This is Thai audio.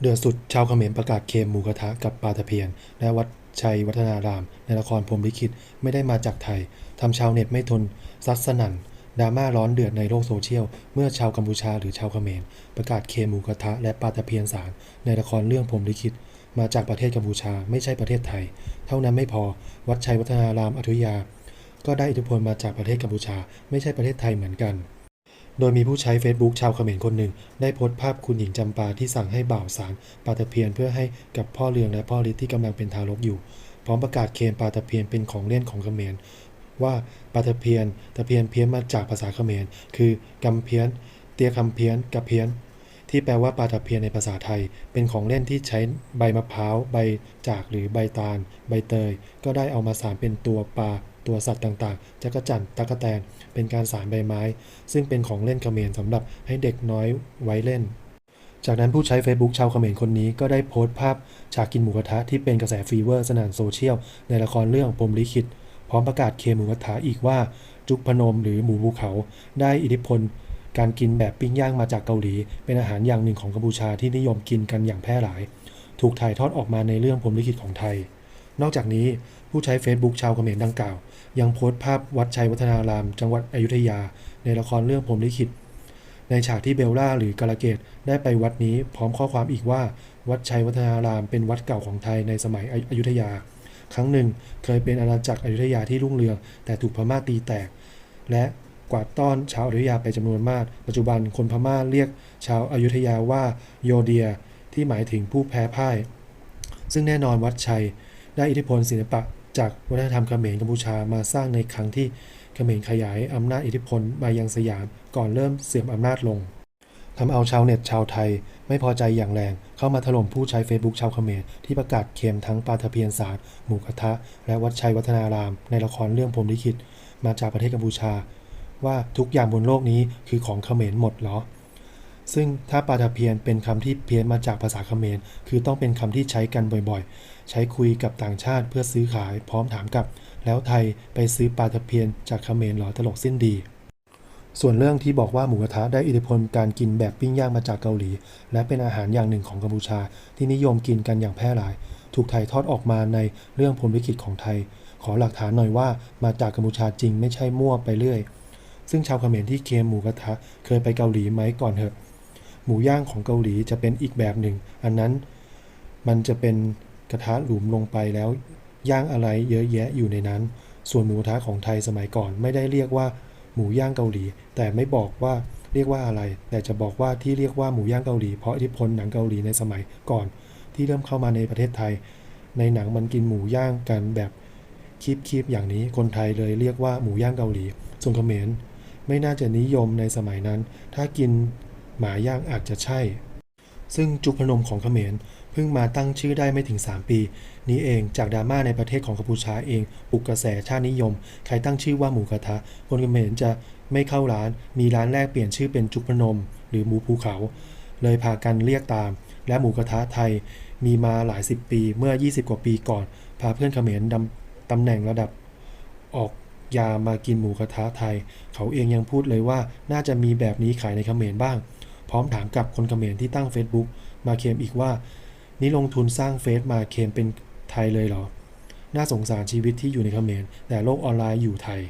เดือดสุดชาวเขมรประกาศเคมหมูกระทะกับปลาตะเพียน และวัดชัยวัฒนาราม ในละครพรมลิขิตไม่ได้มาจากไทยทำชาวเน็ตไม่ทน ซัดสนั่นดราม่าร้อนเดือดในโลกโซเชียล เมื่อชาวกัมพูชาหรือชาวเขมรประกาศเคมหมูกระทะและปลาตะเพียนสารในละครเรื่องพรมลิขิตมาจากประเทศกัมพูชาไม่ใช่ประเทศไทย เท่านั้นไม่พอวัดชัยวัฒนารามอยุธยา ก็ได้อิทธิพลมาจากประเทศกัมพูชา ไม่ใช่ประเทศไทยเหมือนกัน โดยมีผู้ใช้ Facebook ชาวเขมรคนหนึ่ง ได้โพสต์ภาพคุณหญิงจำปาที่สั่งให้บ่าวสารปลาตะเพียนเพื่อให้กับพ่อเรืองและพ่อฤทธิ์ที่กำลังเป็นทารกอยู่ พร้อมประกาศเคลมปลาตะเพียนเป็นของเล่นของเขมรว่าปลาตะเพียนตะเพียนเพี้ยนมาจากภาษาเขมรคือกำเพี้ยน เตียคำเพี้ยนกับเพี้ยน ที่แปลว่าปลาตะเพียนในภาษาไทย เป็นของเล่นที่ใช้ใบมะพร้าว ใบจากหรือใบตาล ใบเตย ก็ได้เอามาสารเป็นตัวปลา ตัวสัตว์ต่างๆจักรจั่นตั๊กแตน เป็นการสารใบไม้ ซึ่งเป็นของเล่นเขมรสำหรับให้เด็กน้อยไว้เล่น จากนั้นผู้ใช้ Facebook ชาวเขมรคนนี้ก็ได้โพสต์ภาพฉากกินหมูกระทะที่เป็นกระแสฟีเวอร์สนั่นโซเชียล ในละครเรื่องพรมลิขิตพร้อมประกาศเคหมูกระทะอีกว่า จุกพนมหรือหมูภูเขา ได้อิทธิพล การกินแบบปิ้งย่างมาจากเกาหลี เป็นอาหารอย่างหนึ่งของกัมพูชาที่นิยมกินกันอย่างแพร่หลาย ถูกถ่ายทอดออกมาในเรื่องพรมลิขิตของไทย นอกจากนี้ผู้ใช้ Facebook ชาวเขมรดังกล่าว ยังโพสต์ภาพวัดชัยวัฒนาราม จังหวัดอยุธยา ในละครเรื่องพรมลิขิต ในฉากที่เบลล่าหรือกาลเกตได้ไปวัดนี้พร้อมข้อความอีกว่า วัดชัยวัฒนารามเป็นวัดเก่าของไทยในสมัยอยุธยา ครั้งหนึ่งเคยเป็นอาณาจักรอยุธยาที่รุ่งเรือง แต่ถูกพม่าตีแตก และกวาดต้อนชาวอยุธยาไปจำนวนมาก ปัจจุบันคนพม่าเรียกชาวอายุทยาว่าโยเดีย ที่หมายถึงผู้แพ้พ่าย ซึ่งแน่นอนวัดชัย ได้อิทธิพลศิลปะจากวัฒนธรรมเขมรกัมพูชามาสร้างในครั้งที่เขมรขยายอำนาจอิทธิพลมายังสยามก่อนเริ่มเสื่อมอำนาจลงทำเอาชาวเน็ตชาวไทย ไม่พอใจอย่างแรง เข้ามาถล่มผู้ใช้ Facebook ชาวเขมรที่ประกาศเคลมทั้งปาทะเพียนสารหมูกระทะ และวัดชัยวัฒนาราม ในละครเรื่องพรมลิขิตมาจากประเทศกัมพูชา ว่าทุกอย่างบนโลกนี้คือของเขมรหมดเหรอ ซึ่งถ้าปลาตะเพียนเป็นคำที่เพี้ยนมาจากภาษาเขมร คือต้องเป็นคำที่ใช้กันบ่อยๆ ใช้คุยกับต่างชาติเพื่อซื้อขายพร้อมถามกลับ แล้วไทยไปซื้อปลาตะเพียนจากเขมรหรอตลกสิ้นดี ส่วนเรื่องที่บอกว่าหมูกระทะได้อิทธิพลการกินแบบปิ้งย่างมาจากเกาหลี และเป็นอาหารอย่างหนึ่งของกัมพูชา ที่นิยมกินกันอย่างแพร่หลาย ถูกถ่ายทอดออกมาในเรื่องพรหมลิขิตของไทย ขอหลักฐานหน่อยว่ามาจากกัมพูชาจริงไม่ใช่มั่วไปเรื่อย ซึ่งชาวเขมรที่เคมหมูกระทะเคยไปเกาหลีไหมก่อนเถอะ หมูย่างของเกาหลีจะเป็นอีกแบบหนึ่ง อันนั้นมันจะเป็นกระทะหลุมลงไปแล้ว ย่างอะไรเยอะแยะอยู่ในนั้น ส่วนหมูกระทะของไทยสมัยก่อนไม่ได้เรียกว่าหมูย่างเกาหลี แต่ไม่บอกว่าเรียกว่าอะไร แต่จะบอกว่าที่เรียกว่าหมูย่างเกาหลีเพราะอิทธิพลหนังเกาหลีในสมัยก่อน ที่เริ่มเข้ามาในประเทศไทย ในหนังมันกินหมูย่างกันแบบคีบๆอย่างนี้คนไทยเลยเรียกว่าหมูย่างเกาหลีส่วนเขมรไม่น่าจะนิยมในสมัยนั้น ถ้ากิน หมาย่างอาจจะใช่ ซึ่งจุกพนมของเขมรเพิ่งมาตั้งชื่อได้ไม่ถึง 3 ปี นี้เองจากดราม่าในประเทศของกัมพูชาเองปลุกกระแสชาตินิยม ใครตั้งชื่อว่าหมูกระทะ คนเขมรจะไม่เข้าร้าน มีร้านแรกเปลี่ยนชื่อเป็นจุกพนม หรือหมูภูเขา เลยพากันเรียกตาม และหมูกระทะไทยมีมาหลายสิบปีเมื่อ 20 กว่าปีก่อน พาเพื่อนเขมรดำตำแหน่งระดับ ออกยามากินหมูกระทะไทย เขาเองยังพูดเลยว่าน่าจะมีแบบนี้ขายในเขมรบ้าง พร้อมถามกับคนเขมรที่ตั้ง Facebook มาเคมอีกว่า นี่ลงทุนสร้างเฟซมาเคมเป็นไทยเลยเหรอ น่าสงสารชีวิตที่อยู่ในเขมรแต่โลกออนไลน์อยู่ไทย